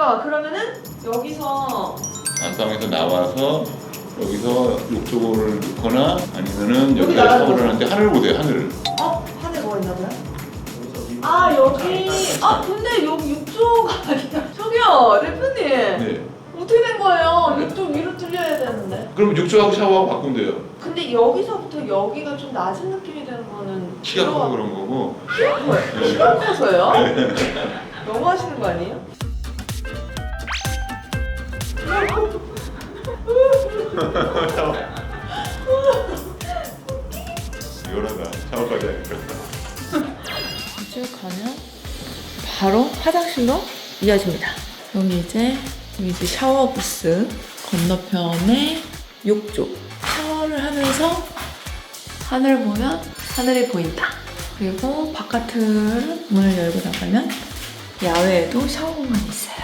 잠깐만 그러면은 여기서 안방에서 나와서 여기서 욕조를 넣거나 아니면은 여기 여기다 나가는 샤워를 하는데 하늘을 보세요 하늘을 어? 하늘 뭐 있나 봐요? 아 여기 아 근데 여기 육조가 아니야 저기요 대표님 네. 어떻게 된 거예요? 육조 위로 뚫려야 되는데 그럼 욕조하고 샤워하고 바꾸면 돼요 근데 여기서부터 여기가 좀 낮은 느낌이 드는 거는 키가 커서 그런 거고 뭐예요? 키가 커서요? 너무 하시는 거 아니에요? 샤워까지 하니까 쭉 가면 바로 화장실로 이어집니다. 여기 이제 여기 이제 샤워 부스 건너편에 욕조. 샤워를 하면서 하늘 보면 하늘이 보인다. 그리고 바깥을 문을 열고 나가면 야외에도 샤워 공간이 있어요.